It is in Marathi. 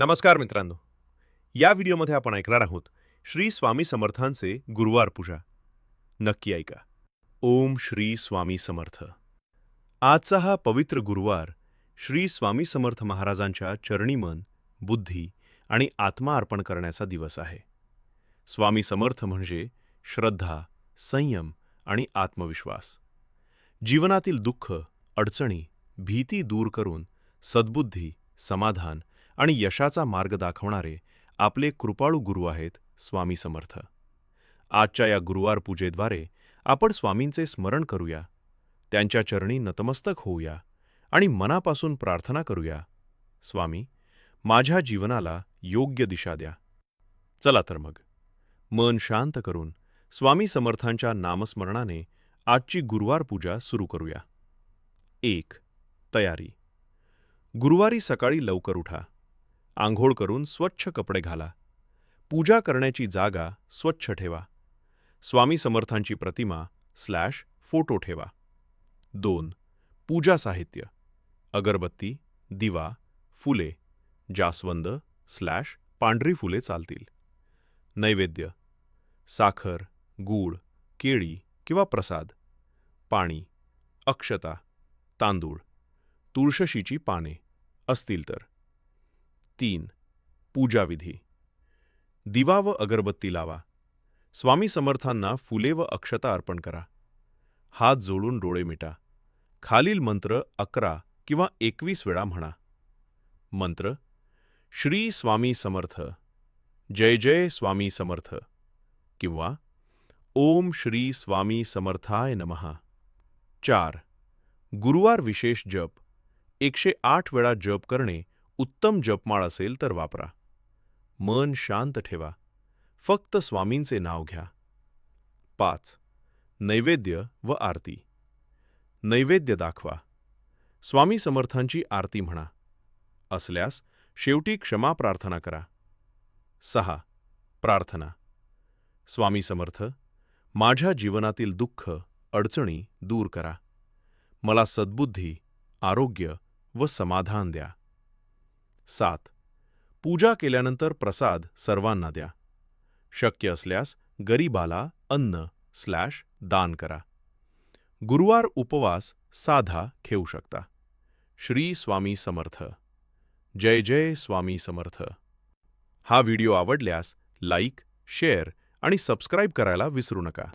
नमस्कार मित्रांनो. या व्हिडिओमध्ये आपण ऐकणार आहोत श्री स्वामी समर्थांचे गुरुवार पूजा. नक्की ऐका. ओम श्री स्वामी समर्थ. आजचा हा पवित्र गुरुवार श्री स्वामी समर्थ महाराजांच्या चरणी मन बुद्धी आणि आत्मा अर्पण करण्याचा दिवस आहे. स्वामी समर्थ म्हणजे श्रद्धा संयम आणि आत्मविश्वास. जीवनातील दुःख अडचणी भीती दूर करून सद्बुद्धी समाधान आणि यशाचा मार्ग दाखवणारे आपले कृपाळू गुरु आहेत स्वामी समर्थ. आजच्या या गुरुवार पूजेद्वारे आपण स्वामींचे स्मरण करूया त्यांच्या चरणी नतमस्तक होऊया आणि मनापासून प्रार्थना करूया स्वामी माझ्या जीवनाला योग्य दिशा द्या. चला तर मग. मन शांत करून स्वामी समर्थांच्या नामस्मरणाने आजची गुरुवार पूजा सुरू करूया. एक. तयारी. गुरुवारी सकाळी लवकर उठा. आंघोळ करून स्वच्छ कपडे घाला. पूजा करण्याची जागा स्वच्छ ठेवा. स्वामी समर्थांची प्रतिमा स्लॅश फोटो ठेवा. दोन पूजा साहित्य अगरबत्ती दिवा फुले जास्वंद स्लॅश पांढरी फुले चालतील. नैवेद्य साखर गूळ केळी किंवा प्रसाद पाणी अक्षता तांदूळ तुळशीची पाने असतील तर. तीन. पूजाविधी. दिवा व अगरबत्ती लावा. स्वामी समर्थांना फुले व अक्षता अर्पण करा. हात जोडून डोळे मिटा. खालील मंत्र अकरा किंवा एकवीस वेळा म्हणा. मंत्र श्री स्वामी समर्थ. जय जय स्वामी समर्थ. किंवा ओम श्री स्वामी समर्थाय नमः. चार. गुरुवार विशेष जप. एकशे आठ वेळा जप करणे उत्तम जपमाळ असेल तर वापरा. मन शांत ठेवा. फक्त स्वामींचे नाव घ्या. पाच. नैवेद्य व आरती. नैवेद्य दाखवा. स्वामी समर्थांची आरती म्हणा. असल्यास शेवटी क्षमा प्रार्थना करा. सहा. प्रार्थना. स्वामी समर्थ माझ्या जीवनातील दुःख अडचणी दूर करा. मला सद्बुद्धी आरोग्य व समाधान द्या. सात. पूजा केल्यानंतर प्रसाद सर्वांना द्या. शक्य असल्यास गरीबाला अन्न स्लॅश दान करा. गुरुवार उपवास साधा ठेवू शकता. श्री स्वामी समर्थ. जय जय स्वामी समर्थ. हा व्हिडिओ आवडल्यास लाईक शेअर आणि सबस्क्राईब करायला विसरू नका.